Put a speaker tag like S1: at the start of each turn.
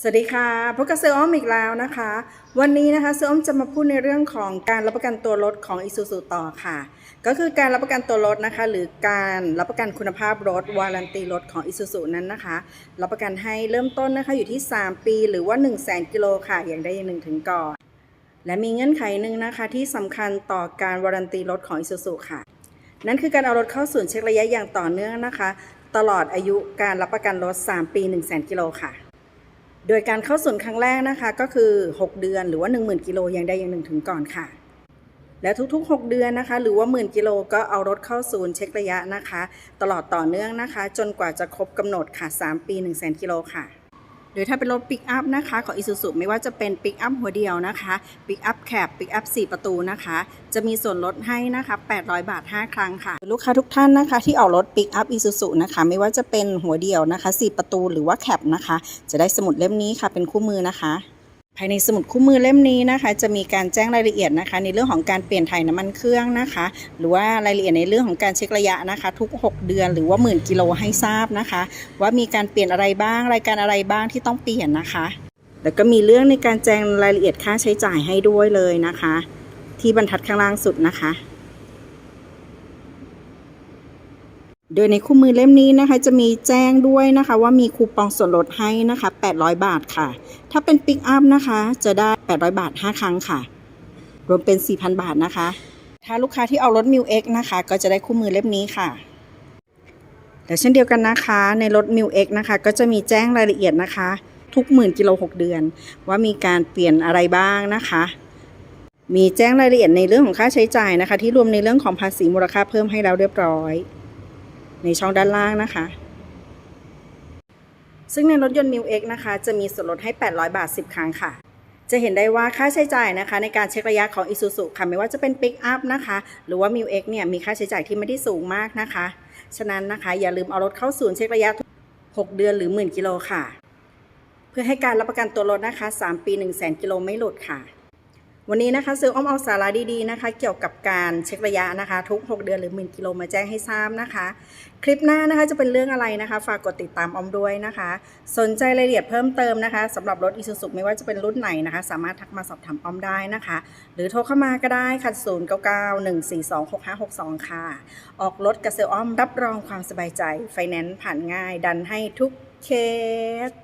S1: สวัสดีค่ะพบกับเซอร์อ้อมอีกแล้วนะคะ วันนี้นะคะเซอร์อ้อมจะมาพูดในเรื่องของการรับประกันตัวรถของ i s u z u ต่อค่ะ ก็คือการรับประกันตัวรถนะคะ หรือการรับประกันคุณภาพรถวารันตีรถของ i s u z u นั้นนะคะ รับประกันให้เริ่มต้นนะคะอยู่ที่ 3 ปีหรือว่า 1 0 0 0 0แกิโลค่ะ อย่างใดอย่างหนึ่งถึงก่อน และมีเงื่อนไขหนึ่งนะคะ ที่สำคัญต่อการวารันตีรถของ i s u z u ค่ะ นั่นคือการเอารถเข้าศูนย์เช็คระยะอย่างต่อเนื่องนะคะ ตลอดอายุการรับประกันรถ 3 ปี 1 0 0 0 0 0กิโลค่ะ โดยการเข้าศูนย์ครั้งแรกนะคะก็คือ 6 เดือนหรือว่า 10,000 กิโลอย่างใดอย่างหนึ่งถึงก่อนค่ะ และทุกๆ 6 เดือนนะคะ หรือว่าหมื่นกิโลก็เอารถเข้าศูนย์เช็คระยะนะคะ ตลอดต่อเนื่องนะคะ จนกว่าจะครบกำหนดค่ะ 3 ปี 1 0 0 0 0 0 กิโลค่ะ หรือถ้าเป็นรถปิกอัพนะคะของอิซูซุไม่ว่าจะเป็นปิกอัพหัวเดียวนะคะปิกอัพแคบปิกอัพ4ประตูนะคะ จะมีส่วนลดให้นะคะ800 บาท 5 ครั้งค่ะ ลูกค้าทุกท่านนะคะ ที่ออกรถปิกอัพอิซูซุนะคะ ไม่ว่าจะเป็นหัวเดียวนะคะ 4 ประตูหรือว่าแคบนะคะ จะได้สมุดเล่มนี้ค่ะเป็นคู่มือนะคะ ภายในสมุดคู่มือเล่มนี้นะคะ จะมีการแจ้งรายละเอียดนะคะ ในเรื่องของการเปลี่ยนถ่ายน้ำมันเครื่องนะคะ หรือว่ารายละเอียดในเรื่องของการเช็คระยะนะคะ ทุก 6 เดือนหรือว่าหมื่นกิโลให้ทราบนะคะ ว่ามีการเปลี่ยนอะไรบ้างรายการอะไรบ้างที่ต้องเปลี่ยนนะคะ แล้วก็มีเรื่องในการแจ้งรายละเอียดค่าใช้จ่ายให้ด้วยเลยนะคะ ที่บรรทัดข้างล่างสุดนะคะ โดยในคู่มือเล่มนี้นะคะ จะมีแจ้งด้วยนะคะ ว่ามีคูปองส่วนลดให้นะคะ 800 บาทค่ะ ถ้าเป็นปิกอัพนะคะ จะได้ 800 บาท 5 ครั้งค่ะ รวมเป็น 4,000 บาทนะคะ ถ้าลูกค้าที่เอารถ m ิว X นะคะ ก็จะได้คู่มือเล่มนี้ค่ะแต่เช่นเดียวกันนะคะ ในรถ m ิว X นะคะ ก็จะมีแจ้งรายละเอียดนะคะ ทุกหมื่นกิโล6เดือน ว่ามีการเปลี่ยนอะไรบ้างนะคะมีแจ้งรายละเอียดในเรื่องของค่าใช้จ่ายนะคะ ที่รวมในเรื่องของภาษีมูลค่าเพิ่มให้แล้วเรียบร้อย ในช่องด้านล่างนะคะ ซึ่งในรถยนต์ m ิว X นะคะ จะมีส่วนลดให้ 800 บาท 10 ครั้งค่ะ จะเห็นได้ว่าค่าใช้จ่ายนะคะ ในการเช็คระยะของ Isuzu ค่ะ ไม่ว่าจะเป็น Pick Up นะคะ หรือว่า m ิว X เนี่ยมีค่าใช้จ่ายที่ไม่ได้สูงมากนะคะ ฉะนั้นนะคะ อย่าลืมเอารถเข้าศูนย์เช็คระยะ 6 เดือนหรือหมื่นกิโลค่ะ เพื่อให้การรับประกันตัวรถนะคะ 3 ปี 1 0 0 0 0 0กิโลไม่หลุดค่ะ วันนี้นะคะซื้ออ้อมเอาสาระดีๆนะคะ เกี่ยวกับการเช็คระยะนะคะ ทุก 6 เดือนหรือหมื่นกิโลมาแจ้งให้ทราบนะคะ คลิปหน้านะคะจะเป็นเรื่องอะไรนะคะ ฝากกดติดตามอ้อมด้วยนะคะ สนใจรายละเอียดเพิ่มเติมนะคะสำหรับรถ Isuzu ไม่ว่าจะเป็นรุ่นไหนนะคะ สามารถทักมาสอบถามอ้อมได้นะคะ หรือโทรเข้ามาก็ได้ค่ะ0 9 9 1 4 2 6 5 6 2 ค่ะ ออกรถกับเซลอ้อมรับรองความสบายใจไฟแนนซ์ผ่านง่าย ดันให้ทุกเคส